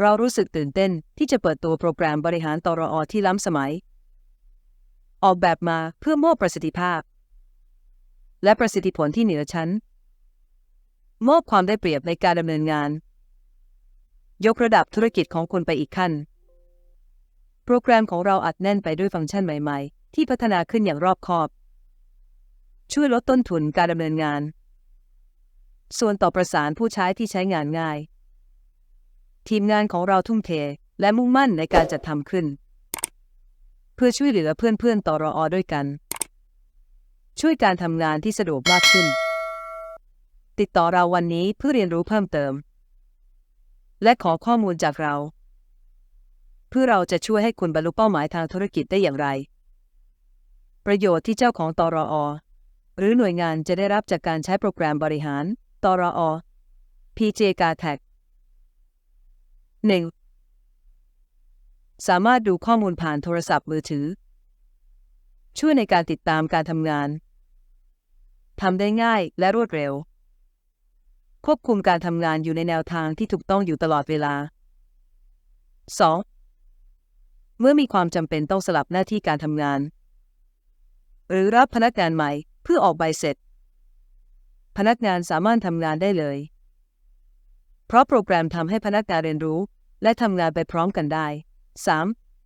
เรารู้สึกตื่นเต้นที่จะเปิดตัวโปรแกรมบริหารตรอที่ล้ำสมัย ออกแบบมาเพื่อมอบประสิทธิภาพ และประสิทธิผลที่เหนือชั้น มอบความได้เปรียบในการดำเนินงาน ยกระดับธุรกิจของคุณไปอีกขั้น โปรแกรมของเราอัดแน่นไปด้วยฟังก์ชันใหม่ ๆ ที่พัฒนาขึ้นอย่างรอบคอบ ช่วยลดต้นทุนการดำเนินงาน ส่วนต่อประสานผู้ใช้ที่ใช้งานง่าย ทีมงานของเราทุ่มเท และมุ่งมั่นในการจัดทำขึ้น เพื่อช่วยเหลือเพื่อนๆต่อรออด้วยกัน ช่วยการทำงานที่สะดวกมากขึ้น ติดต่อเราวันนี้เพื่อเรียนรู้เพิ่มเติม และขอข้อมูลจากเรา เพื่อเราจะช่วยให้คุณบรรลุเป้าหมายทางธุรกิจได้อย่างไร ประโยชน์ที่เจ้าของตรอหรือหน่วยงานจะได้รับจากการใช้โปรแกรมบริหารตรอ PJ g a t a c 1. สามารถดูข้อมูลผ่านโทรศัพท์มือถือ ช่วยในการติดตามการทำงาน ทำได้ง่ายและรวดเร็ว ควบคุมการทำงานอยู่ในแนวทางที่ถูกต้องอยู่ตลอดเวลา 2. เมื่อมีความจำเป็นต้องสลับหน้าที่การทำงาน หรือรับพนักงานใหม่เพื่อออกใบเสร็จ พนักงานสามารถทำงานได้เลย เพราะโปรแกรมทำให้พนักงานเรียนรู้ และทำงานไปพร้อมกันได้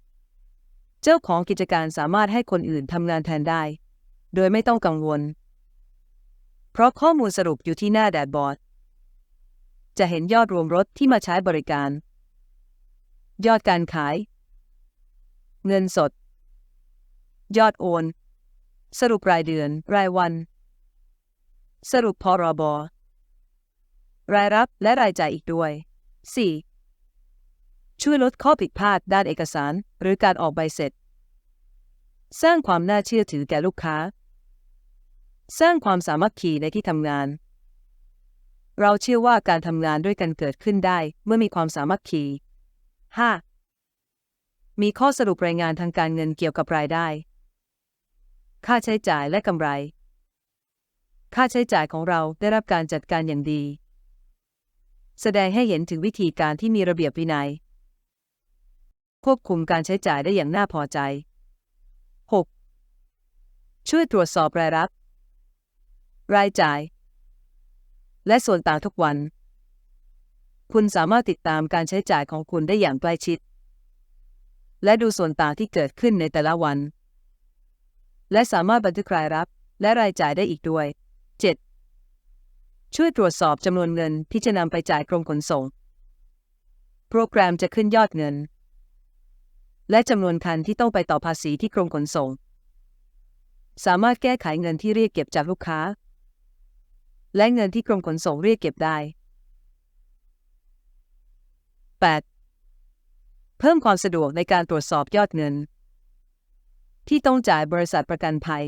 3. เจ้าของกิจการสามารถให้คนอื่นทำงานแทนได้ โดยไม่ต้องกังวล เพราะข้อมูลสรุปอยู่ที่หน้าแดชบอร์ด จะเห็นยอดรวมรถที่มาใช้บริการ ยอดการขาย เงินสด ยอดโอน สรุปรายเดือน รายวัน สรุปพรบรายรับและรายจ่ายอีกด้วย 4. ช่วยลดข้อผิดพลาดด้านเอกสาร หรือการออกใบเสร็จ สร้างความน่าเชื่อถือแก่ลูกค้า สร้างความสามัคคีในที่ทำงาน เราเชื่อว่าการทำงานด้วยกันเกิดขึ้นได้เมื่อมีความสามัคคี 5. มีข้อสรุปรายงานทางการเงินเกี่ยวกับรายได้ ค่าใช้จ่ายและกำไร ค่าใช้จ่ายของเราได้รับการจัดการอย่างดี แสดงให้เห็นถึงวิธีการที่มีระเบียบวินัย ควบคุมการใช้จ่ายได้อย่างน่าพอใจ 6. ช่วยตรวจสอบรายรับ รายจ่าย และส่วนต่างทุกวัน คุณสามารถติดตามการใช้จ่ายของคุณได้อย่างใกล้ชิด และดูส่วนต่างที่เกิดขึ้นในแต่ละวัน และสามารถบันทึกรายรับและรายจ่ายได้อีกด้วย 7. ช่วยตรวจสอบจำนวนเงินที่จะนำไปจ่ายกรมขนส่ง โปรแกรมจะขึ้นยอดเงิน และจำนวนคันที่ต้องไปต่อภาษีที่กรมขนส่ง สามารถแก้ไขเงินที่เรียกเก็บจากลูกค้า และเงินที่กรมขนส่งเรียกเก็บได้ 8. เพิ่มความสะดวกในการตรวจสอบยอดเงิน ที่ต้องจ่ายบริษัทประกันภัย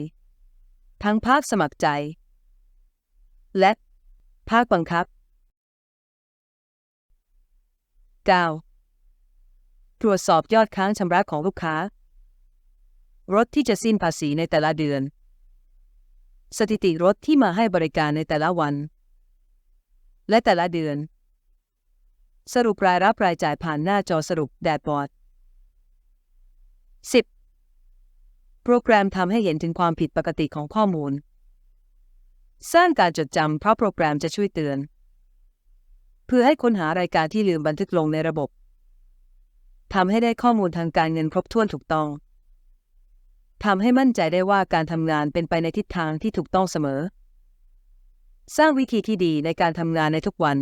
ทั้งภาคสมัครใจ และภาคบังคับ 9. ตรวจสอบยอดค้างชำระของลูกค้า รถที่จะสิ้นภาษีในแต่ละเดือน สถิติรถที่มาให้บริการในแต่ละวัน และแต่ละเดือน สรุปรายรับรายจ่ายผ่านหน้าจอสรุปแดชบอร์ด 10. โปรแกรมทำให้เห็นถึงความผิดปกติของข้อมูล สร้างการจดจำเพราะโปรแกรมจะช่วยเตือน เพื่อให้ค้นหารายการที่ลืมบันทึกลงในระบบ ทำให้ได้ข้อมูลทางการเงินครบถ้วนถูกต้องทำให้มั่นใจได้ว่าการทำงานเป็นไปในทิศทางที่ถูกต้องเสมอ สร้างวิธีที่ดีในการทำงานในทุกวัน